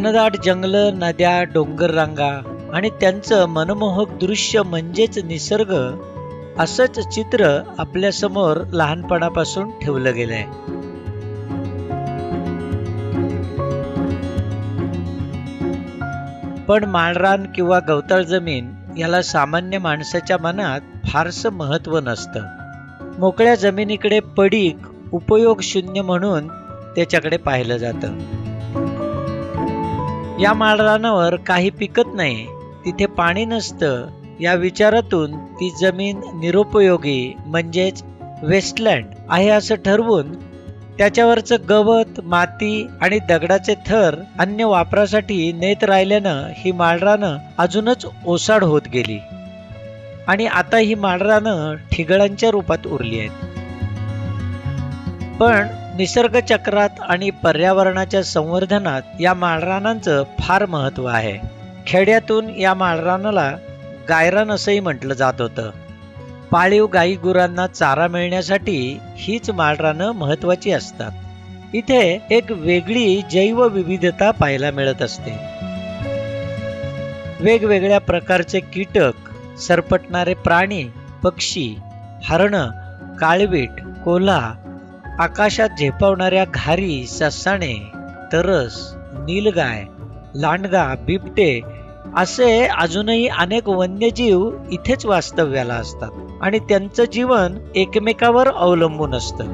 घनदाट जंगल नद्या डोंगर रांगा आणि त्यांचं मनमोहक दृश्य म्हणजेच निसर्ग असंच चित्र आपल्यासमोर लहानपणापासून ठेवलं गेलंय. पण माळरान किंवा गवताळ जमीन याला सामान्य माणसाच्या मनात फारसं महत्त्व नसतं. मोकळ्या जमिनीकडे पडीक उपयोग शून्य म्हणून त्याच्याकडे पाहिलं जातं. या माळरानावर काही पिकत नाही. तिथे पाणी नसतं. या विचारातून ती जमीन निरुपयोगी म्हणजेच वेस्टलँड आहे असं ठरवून त्याच्यावरचं गवत माती आणि दगडाचे थर अन्य वापरासाठी नेत राहिल्यानं ही माळरानं अजूनच ओसाड होत गेली. आणि आता ही माळरानं ठिगळांच्या रूपात उरली आहेत. पण निसर्ग चक्रात आणि पर्यावरणाच्या संवर्धनात या माळरानांचं फार महत्त्व आहे. खेड्यातून या माळरानाला गायरान असंही म्हटलं जात होतं. पाळीव गाई गुरांना चारा मिळण्यासाठी हीच माळरानं महत्वाची असतात. इथे एक वेगळी जैवविविधता पाहायला मिळत असते. वेगवेगळ्या प्रकारचे कीटक सरपटणारे प्राणी पक्षी हरण काळवीट कोल्हा आकाशात झेपावणाऱ्या घारी ससाणे तरस नीलगाय लांडगा बिबटे असे अजूनही अनेक वन्यजीव इथेच वास्तव्याला असतात आणि त्यांचं जीवन एकमेकावर अवलंबून असतं.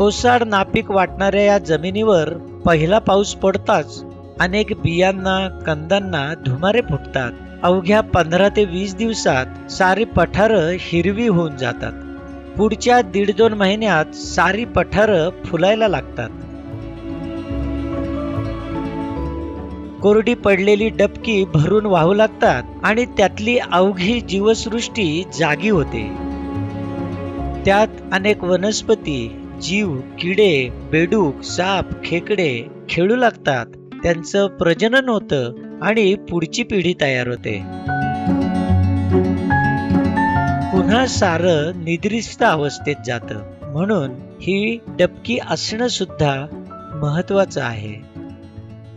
ओसाड नापीक वाटणाऱ्या या जमिनीवर पहिला पाऊस पडताच अनेक बियांना कंदांना धुमारे फुटतात. अवघ्या पंधरा ते वीस दिवसात सारी पठारं हिरवी होऊन जातात. पुढच्या दीड दोन महिन्यात सारी पठारं फुलायला लागतात. कोरडी पडलेली डबकी भरून वाहू लागतात आणि त्यातली अवघी जीवसृष्टी जागी होते. त्यात अनेक वनस्पती जीव किडे बेडूक साप खेकडे खेळू लागतात. त्यांचं प्रजनन होतं आणि पुढची पिढी तयार होते. पुन्हा सारं निद्रिस्त अवस्थेत जातं. म्हणून ही डबकी असणं सुद्धा महत्वाचं आहे.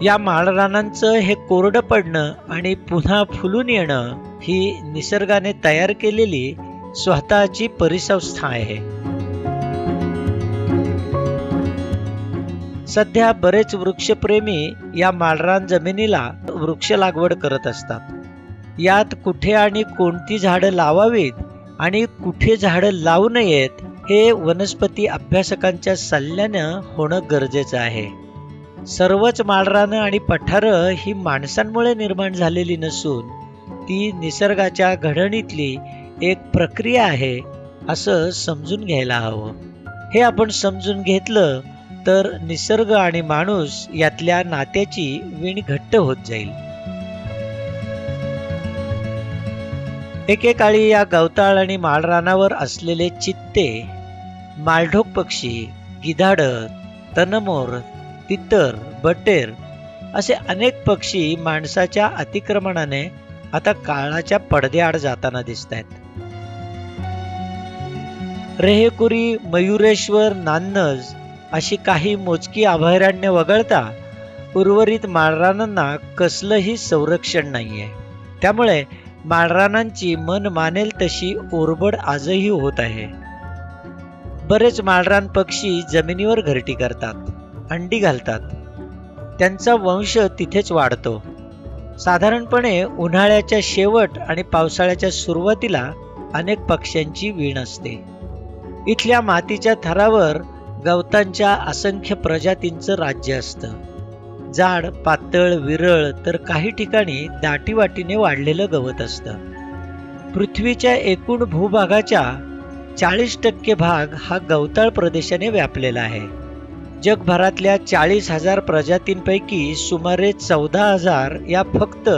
या माळरानांचं हे कोरडं पडणं आणि पुन्हा फुलून येणं ही निसर्गाने तयार केलेली स्वतःची परिसंस्था आहे. सध्या बरेच वृक्षप्रेमी या माळरान जमिनीला वृक्ष लागवड करत असतात. यात कुठे आणि कोणती झाडं लावावीत आणि कुठे झाडं लावू नयेत हे वनस्पती अभ्यासकांच्या सल्ल्यानं होणं गरजेचं आहे. सर्वच माळरानं आणि पठारं ही माणसांमुळे निर्माण झालेली नसून ती निसर्गाच्या घडणीतली एक प्रक्रिया आहे असं समजून घ्यायला हवं. हे आपण समजून घेतलं तर निसर्ग आणि माणूस यातल्या नात्याची वीण घट्ट होत जाईल. एकेकाळी या गवताळ आणि माळरानावर असलेले चित्ते मालढोक पक्षी गिधाड तनमोर तितर बटेर असे अनेक पक्षी माणसाच्या अतिक्रमणाने आता काळाच्या पडद्याआड जाताना दिसत आहेत रेहेकुरी मयुरेश्वर नान्नज अशी काही मोजकी अभयारण्य वगळता उर्वरित माळरानांना कसलंही संरक्षण नाहीये. त्यामुळे माळरानांची मन मानेल तशी ओरबड आजही होत आहे. बरेच माळरान पक्षी जमिनीवर घरटी करतात अंडी घालतात. त्यांचा वंश तिथेच वाढतो. साधारणपणे उन्हाळ्याच्या शेवट आणि पावसाळ्याच्या सुरुवातीला अनेक पक्ष्यांची वीण असते. इथल्या मातीच्या थरावर गवतांच्या असंख्य प्रजातींचं राज्य असतं. जाड पातळ विरळ तर काही ठिकाणी दाटीवाटीने वाढलेलं गवत असतं. पृथ्वीच्या एकूण भूभागाच्या चाळीस टक्के भाग हा गवताळ प्रदेशाने व्यापलेला आहे. जगभरातल्या चाळीस हजार प्रजातींपैकी सुमारे चौदा हजार या फक्त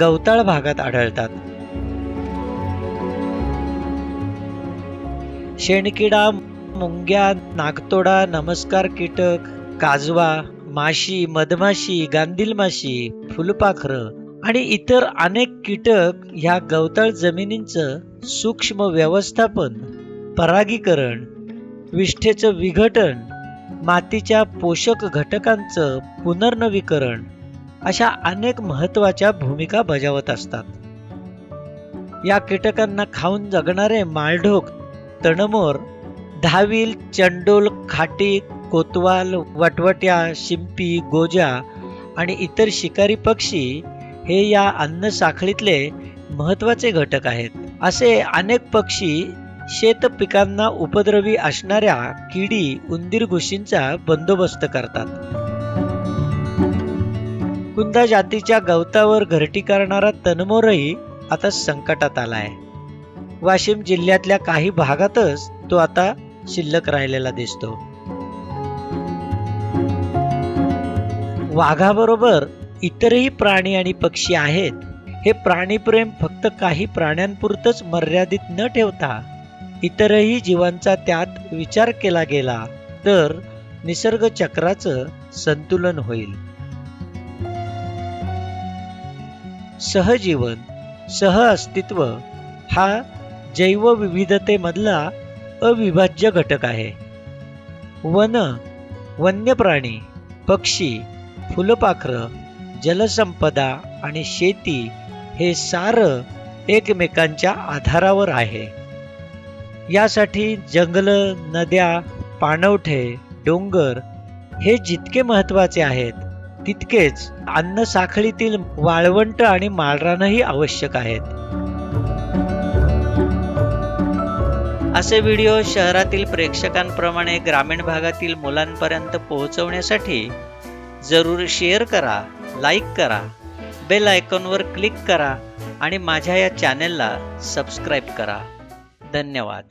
गवताळ भागात आढळतात. शेणकिडा मुंग्या नागतोडा नमस्कार कीटक काजवा माशी मधमाशी गांधील माशी फुलपाखरं आणि इतर अनेक कीटक ह्या गवताळ जमिनींचं सूक्ष्म व्यवस्थापन परागीकरण विष्ठेचं विघटन मातीच्या पोषक घटकांचं पुनर्नवीकरण अशा अनेक महत्त्वाच्या भूमिका बजावत असतात. या कीटकांना खाऊन जगणारे माळढोक तणमोर धावील चंडोल खाटी कोतवाल वटवट्या शिंपी गोजा आणि इतर शिकारी पक्षी हे या अन्न साखळीतले महत्त्वाचे घटक आहेत. असे अनेक पक्षी शेत पिकांना उपद्रवी असणाऱ्या किडी उंदीर घुशींचा बंदोबस्त करतात. कुंदा जातीच्या गवतावर घरटी करणारा तनमोरही आता संकटात आलाय. वाशिम जिल्ह्यातल्या काही भागातच तो आता शिल्लक राहिलेला दिसतो. वाघाबरोबर इतरही प्राणी आणि पक्षी आहेत. हे प्राणीप्रेम फक्त काही प्राण्यांपुरतच मर्यादित न ठेवता इतरही जीवांचा त्यात विचार केला गेला तर निसर्ग चक्राचं संतुलन होईल. सहजीवन सह अस्तित्व हा जैवविविधतेमधला अविभाज्य घटक आहे. वन वन्य प्राणी पक्षी फुलपाखरं जलसंपदा आणि शेती हे सारं एकमेकांच्या आधारावर आहे. यासाठी जंगलं नद्या पाणवठे डोंगर हे जितके महत्त्वाचे आहेत तितकेच अन्न साखळीतील वाळवंट आणि माळरानही आवश्यक आहेत. असे व्हिडिओ शहरातील प्रेक्षकांप्रमाणे ग्रामीण भागातील मुलांपर्यंत पोहोचवण्यासाठी जरूर शेअर करा लाईक करा बेल आयकॉनवर क्लिक करा आणि माझ्या या चॅनेलला सबस्क्राईब करा. धन्यवाद.